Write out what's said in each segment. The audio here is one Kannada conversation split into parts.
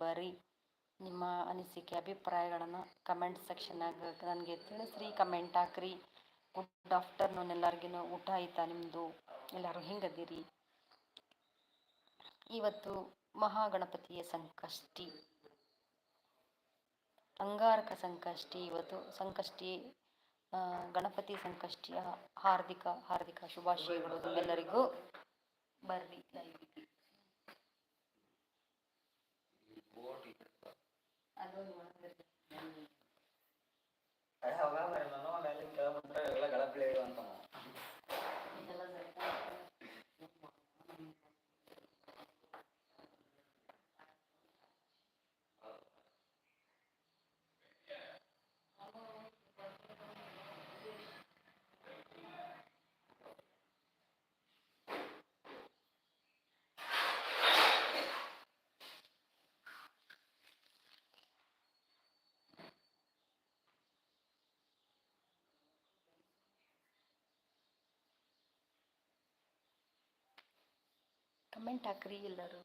ಬರ್ರಿ ನಿಮ್ಮ ಅನಿಸಿಕೆ, ಅಭಿಪ್ರಾಯಗಳನ್ನು ಕಮೆಂಟ್ ಸೆಕ್ಷನ್ನಾಗ ನನಗೆ ತಿಳಿಸ್ರಿ ಕಮೆಂಟ್ ಹಾಕ್ರಿ. ಗುಡ್ ಆಫ್ಟರ್ನೂನ್ ಎಲ್ಲರಿಗೂ ಊಟ ಆಯ್ತಾ ನಿಮ್ಮದು ಎಲ್ಲರೂ ಹಿಂಗದಿರಿ? ಇವತ್ತು ಮಹಾಗಣಪತಿಯ ಸಂಕಷ್ಟಿ. ಅಂಗಾರಕ ಸಂಕಷ್ಟಿ ಇವತ್ತು. ಸಂಕಷ್ಟಿ ಗಣಪತಿ ಸಂಕಷ್ಟಿಯ ಹಾರ್ದಿಕ ಹಾರ್ದಿಕ ಶುಭಾಶಯಗಳು ನಿಮ್ಮೆಲ್ಲರಿಗೂ. ಬರ್ರಿ. ಲೈವ್ಗೆ ಅದೊಂದು ಕಮೆಂಟ್ ಹಾಕ್ರಿ ಎಲ್ಲರೂ.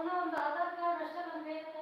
Ona onda adam kardeşler onu.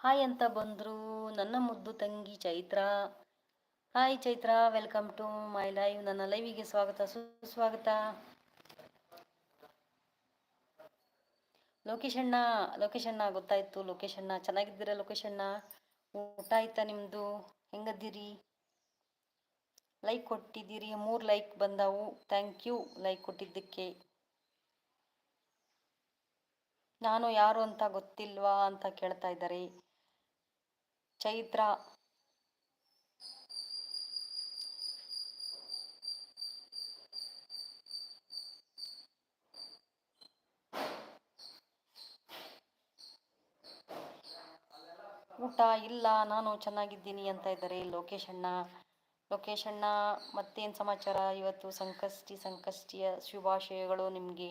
Hi ಅಂತ ಬಂದರು ನನ್ನ ಮುದ್ದು ತಂಗಿ Chaitra. Hi Chaitra welcome to my live ನನ್ನ ಲೈವಿಗೆ ಸ್ವಾಗತ, ಸುಸ್ವಾಗತ. ಲೋಕೇಶ್ ಅಣ್ಣ ಲೋಕೇಶ್ ಅಣ್ಣ ಗೊತ್ತಾಯ್ತು ಲೋಕೇಶ್ ಅಣ್ಣ ಚೆನ್ನಾಗಿದ್ದೀರಾ ಲೋಕೇಶ್ ಅಣ್ಣ ಊಟ ಆಯ್ತಾ ನಿಮ್ಮದು ಹೆಂಗದ್ದೀರಿ? ಲೈಕ್ ಕೊಟ್ಟಿದ್ದೀರಿ, ಮೂರು ಲೈಕ್ ಬಂದವು. ಥ್ಯಾಂಕ್ ಯು ಲೈಕ್ ಕೊಟ್ಟಿದ್ದಕ್ಕೆ. ನಾನು ಯಾರು ಅಂತ ಗೊತ್ತಿಲ್ವಾ ಅಂತ ಕೇಳ್ತಾ ಇದ್ದಾರೆ. ಚೈತ್ರ. ಊಟ ಇಲ್ಲ, ನಾನು ಚೆನ್ನಾಗಿದ್ದೀನಿ ಅಂತ ಇದ್ದಾರೆ ಲೋಕೇಶ್ ಅಣ್ಣ. ಲೋಕೇಶ್ ಅಣ್ಣ, ಮತ್ತೇನು ಸಮಾಚಾರ? ಇವತ್ತು ಸಂಕಷ್ಟಿ, ಸಂಕಷ್ಟಿಯ ಶುಭಾಶಯಗಳು ನಿಮಗೆ.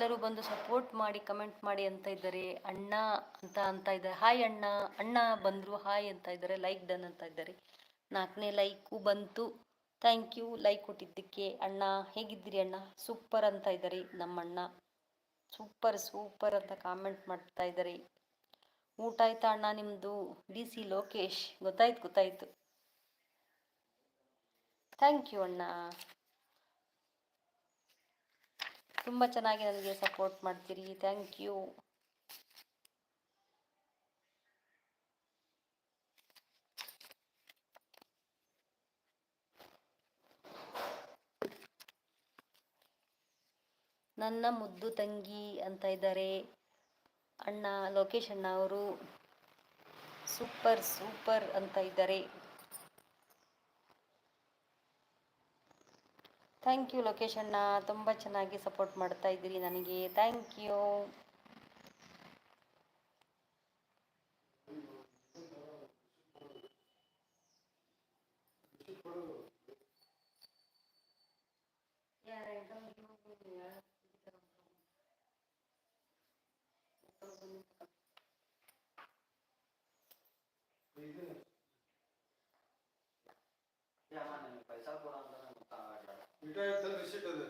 ಎಲ್ಲರೂ ಬಂದು ಸಪೋರ್ಟ್ ಮಾಡಿ ಕಮೆಂಟ್ ಮಾಡಿ ಅಂತ ಇದ್ದಾರೆ. ಅಣ್ಣ ಅಂತ ಅಂತ ಇದ್ದಾರೆ. ಹಾಯ್ ಅಣ್ಣ. ಅಣ್ಣ ಬಂದರು. ಹಾಯ್ ಅಂತ ಇದ್ದಾರೆ. ಲೈಕ್ ಡನ್ ಅಂತ ಇದ್ದಾರೆ. ನಾಲ್ಕನೇ ಲೈಕು ಬಂತು. ಥ್ಯಾಂಕ್ ಯು ಲೈಕ್ ಕೊಟ್ಟಿದ್ದಕ್ಕೆ ಅಣ್ಣ. ಹೇಗಿದ್ದೀರಿ ಅಣ್ಣ? ಸೂಪರ್ ಅಂತ ಇದ್ದಾರೆ ನಮ್ಮ ಅಣ್ಣ. ಸೂಪರ್ ಸೂಪರ್ ಅಂತ ಕಾಮೆಂಟ್ ಮಾಡ್ತಾ ಇದ್ದಾರೆ. ಊಟ ಆಯ್ತಾ ಅಣ್ಣ ನಿಮ್ಮದು ಡಿ ಸಿ ಲೋಕೇಶ್. ಗೊತ್ತಾಯ್ತು ಗೊತ್ತಾಯ್ತು. ಥ್ಯಾಂಕ್ ಯು ಅಣ್ಣ. ತುಂಬ ಚೆನ್ನಾಗಿ ನನಗೆ ಸಪೋರ್ಟ್ ಮಾಡ್ತೀರಿ. ಥ್ಯಾಂಕ್ ಯು ನನ್ನ ಮುದ್ದು ತಂಗಿ ಅಂತ ಇದ್ದಾರೆ. ಅಣ್ಣ ಲೋಕೇಶ್ ಅಣ್ಣ ಅವರು. ಸೂಪರ್ ಸೂಪರ್ ಅಂತ ಇದ್ದಾರೆ. ಥ್ಯಾಂಕ್ ಯು ಲೋಕೇಶ್ ಅಣ್ಣ. ತುಂಬ ಚೆನ್ನಾಗಿ ಸಪೋರ್ಟ್ ಮಾಡ್ತಾ ಇದ್ದೀರಿ ನನಗೆ. ಥ್ಯಾಂಕ್ ಯು ಏ 你这等整齐齐的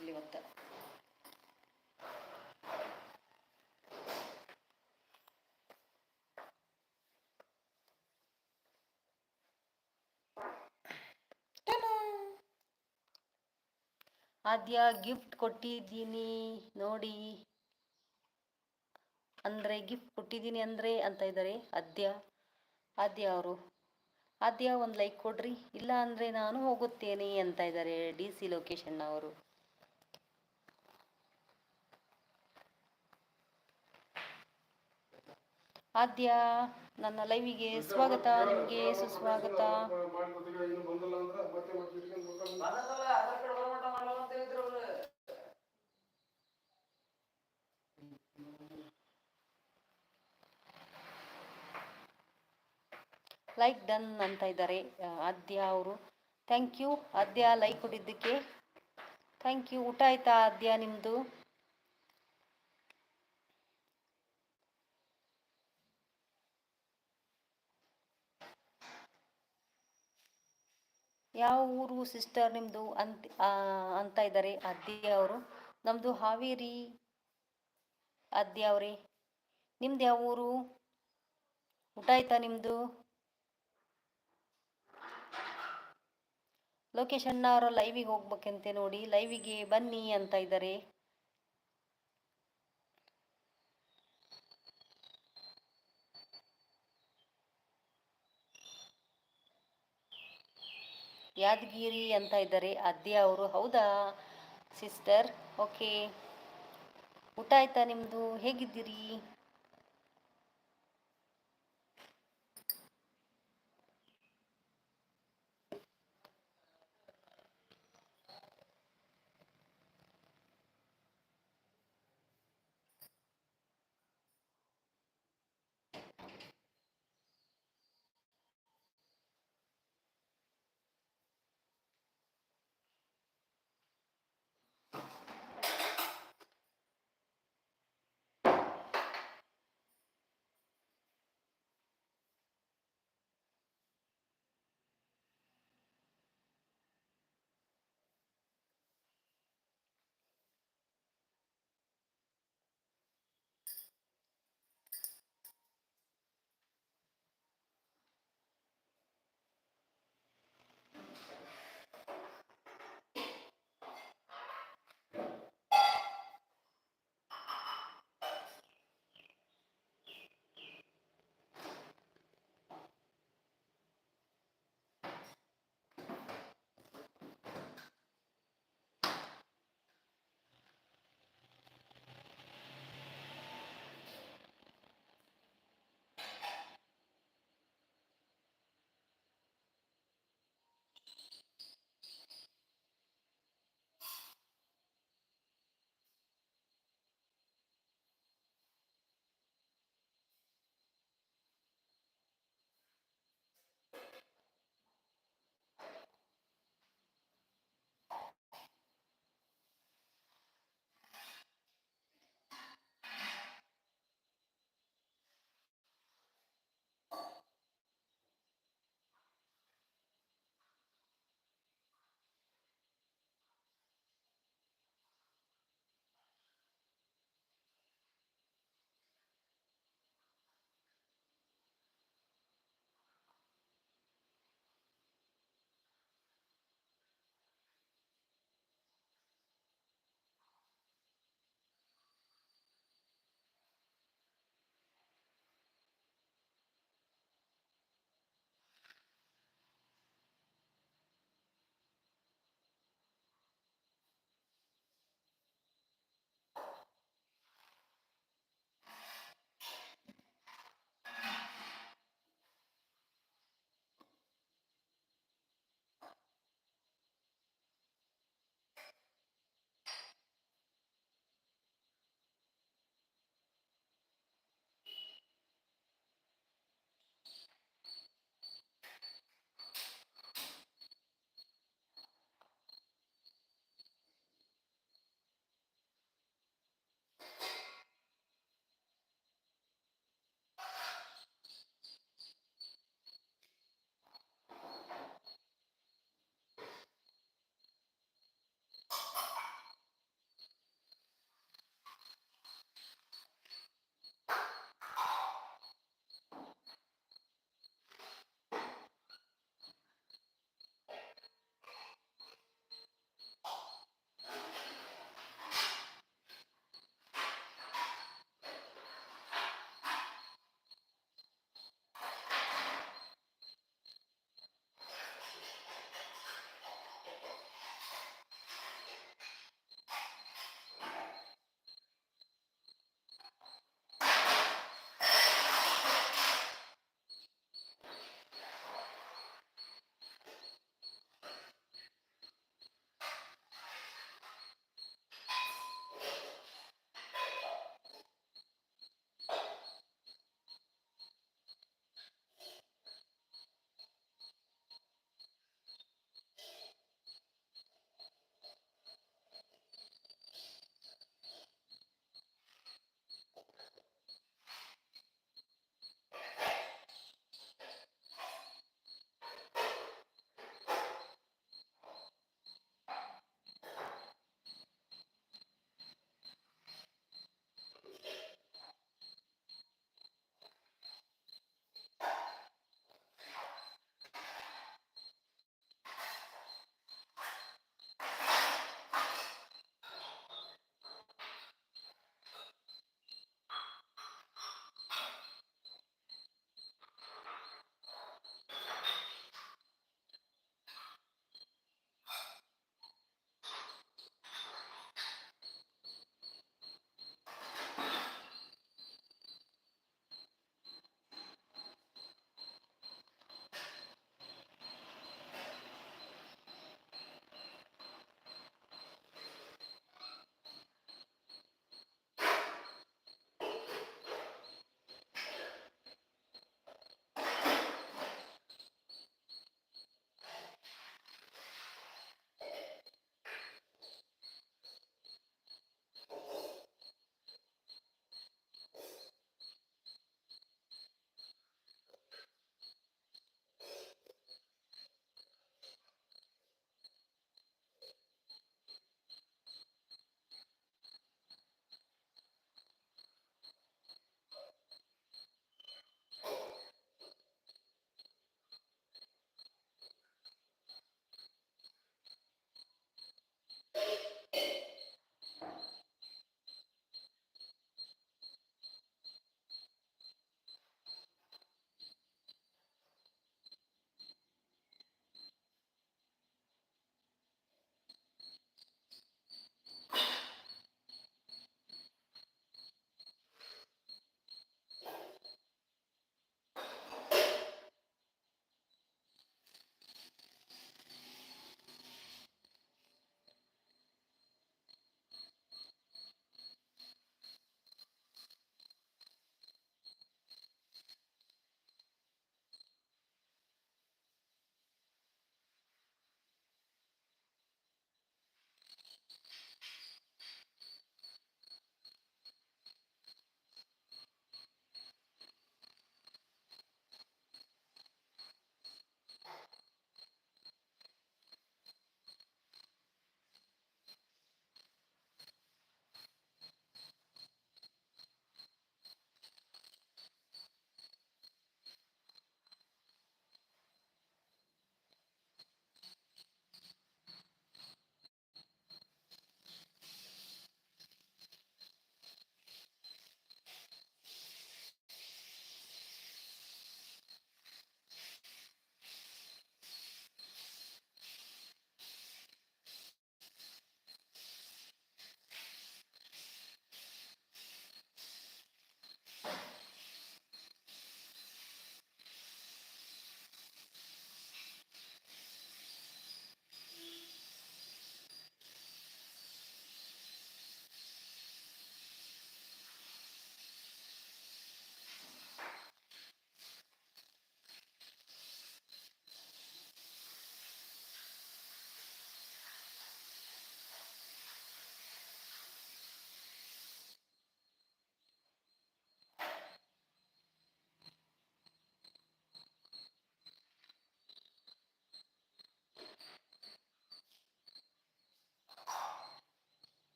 ಕೆಲಸ ಒತ್ತ ಆದ್ಯ ಗಿಫ್ಟ್ ಕೊಟ್ಟಿದ್ದೀನಿ ನೋಡಿ. ಅಂದರೆ ಗಿಫ್ಟ್ ಕೊಟ್ಟಿದ್ದೀನಿ ಅಂದರೆ ಅಂತ ಇದ್ದಾರೆ ಆದ್ಯ. ಆದ್ಯ ಅವರು ಆದ್ಯ ಒಂದು ಲೈಕ್ ಕೊಡ್ರಿ. ಇಲ್ಲ ಅಂದರೆ ನಾನು ಹೋಗುತ್ತೇನೆ ಅಂತ ಇದ್ದಾರೆ ಡಿ ಸಿ ಲೊಕೇಶನ್ ಅವರು. ಆದ್ಯ ನನ್ನ ಲೈವಿಗೆ ಸ್ವಾಗತ, ನಿಮಗೆ ಸುಸ್ವಾಗತ. ಲೈಕ್ ಡನ್ ಅಂತ ಇದ್ದಾರೆ ಆದ್ಯ ಅವರು. ಥ್ಯಾಂಕ್ ಯು ಆದ್ಯ ಲೈಕ್ ಕೊಟ್ಟಿದ್ದಕ್ಕೆ. ಥ್ಯಾಂಕ್ ಯು ಊಟ ಆಯ್ತಾ ಆದ್ಯ ನಿಮ್ಮದು ಯಾವ ಊರು ಸಿಸ್ಟರ್ ನಿಮ್ಮದು ಅಂತ ಅಂತ ಇದ್ದಾರೆ ಅದ್ಯ ಅವರು. ನಮ್ಮದು ಹಾವೇರಿ ಅದ್ಯ ಅವ್ರಿ. ನಿಮ್ದು ಯಾವ ಊರು? ಊಟ ಆಯ್ತಾ ನಿಮ್ಮದು ಲೊಕೇಶನ್ ಅವರ ಲೈವಿಗೆ ಹೋಗ್ಬೇಕಂತೆ ನೋಡಿ ಲೈವಿಗೆ ಬನ್ನಿ ಅಂತ ಇದ್ದಾರೆ. ಯಾದಗಿರಿ ಅಂತ ಇದ್ದಾರೆ. ಅದ್ಯ ಅವರು. ಹೌದಾ ಸಿಸ್ಟರ್? ಓಕೆ. ಊಟ ಆಯ್ತಾ ನಿಮ್ಮದು ಹೇಗಿದ್ದೀರಿ?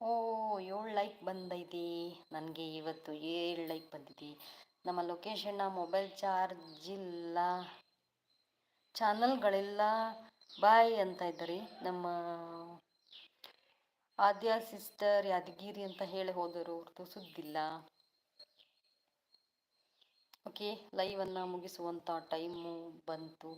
ಓ, ಏಳು ಲೈಕ್ ಬಂದೈತಿ. ನನಗೆ ಇವತ್ತು ಏಳು ಲೈಕ್ ಬಂದಿದೆ ನಮ್ಮ ಲೊಕೇಶನ್ನ ಮೊಬೈಲ್ ಚಾರ್ಜ್ ಇಲ್ಲ. ಚಾನಲ್ಗಳೆಲ್ಲ ಬಾಯ್ ಅಂತ ಇದ್ದಾರೆ. ನಮ್ಮ ಆದ್ಯ ಸಿಸ್ಟರ್ ಯಾದಗಿರಿ ಅಂತ ಹೇಳಿ ಹೋದರು ಅವ್ರದ್ದು ಸುದ್ದಿಲ್ಲ ಓಕೆ ಲೈವನ್ನು ಮುಗಿಸುವಂಥ ಟೈಮು ಬಂತು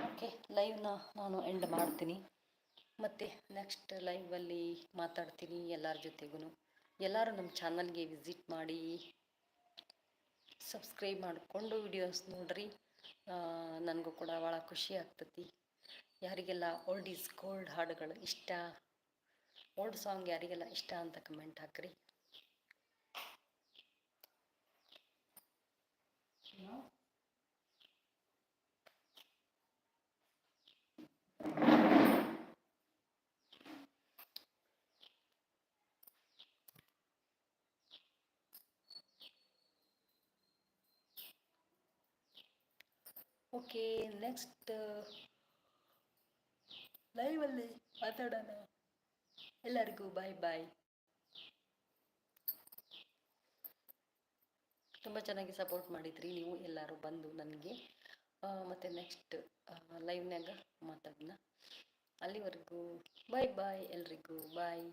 ಓಕೆ ಲೈವ್ನ ನಾನು ಎಂಡ್ ಮಾಡ್ತೀನಿ. ಮತ್ತು ನೆಕ್ಸ್ಟ್ ಲೈವಲ್ಲಿ ಮಾತಾಡ್ತೀನಿ ಎಲ್ಲರ ಜೊತೆಗೂ ಎಲ್ಲರೂ ನಮ್ಮ ಚಾನಲ್ಗೆ ವಿಸಿಟ್ ಮಾಡಿ ಸಬ್ಸ್ಕ್ರೈಬ್ ಮಾಡಿಕೊಂಡು ವಿಡಿಯೋಸ್ ನೋಡ್ರಿ. ನನಗೂ ಕೂಡ ಭಾಳ ಖುಷಿ ಆಗ್ತತಿ. ಯಾರಿಗೆಲ್ಲ ಓಲ್ಡ್ ಈಸ್ ಗೋಲ್ಡ್ ಹಾಡುಗಳು ಇಷ್ಟ ಓಲ್ಡ್ ಸಾಂಗ್ ಯಾರಿಗೆಲ್ಲ ಇಷ್ಟ ಅಂತ ಕಮೆಂಟ್ ಹಾಕ್ರಿ. ಓಕೆ ನೆಕ್ಸ್ಟ್ ಲೈವಲ್ಲಿ ಮಾತಾಡೋಣ. ಎಲ್ಲರಿಗೂ ಬಾಯ್ ಬಾಯ್ ತುಂಬ ಚೆನ್ನಾಗಿ ಸಪೋರ್ಟ್ ಮಾಡಿದ್ರಿ ನೀವು ಎಲ್ಲರೂ ಬಂದು ನನಗೆ. ಮತ್ತು ನೆಕ್ಸ್ಟ್ ಲೈವ್ನಾಗ ಮಾತಾಡೋಣ ಅಲ್ಲಿವರೆಗೂ ಬಾಯ್ ಬಾಯ್ ಎಲ್ರಿಗೂ ಬಾಯ್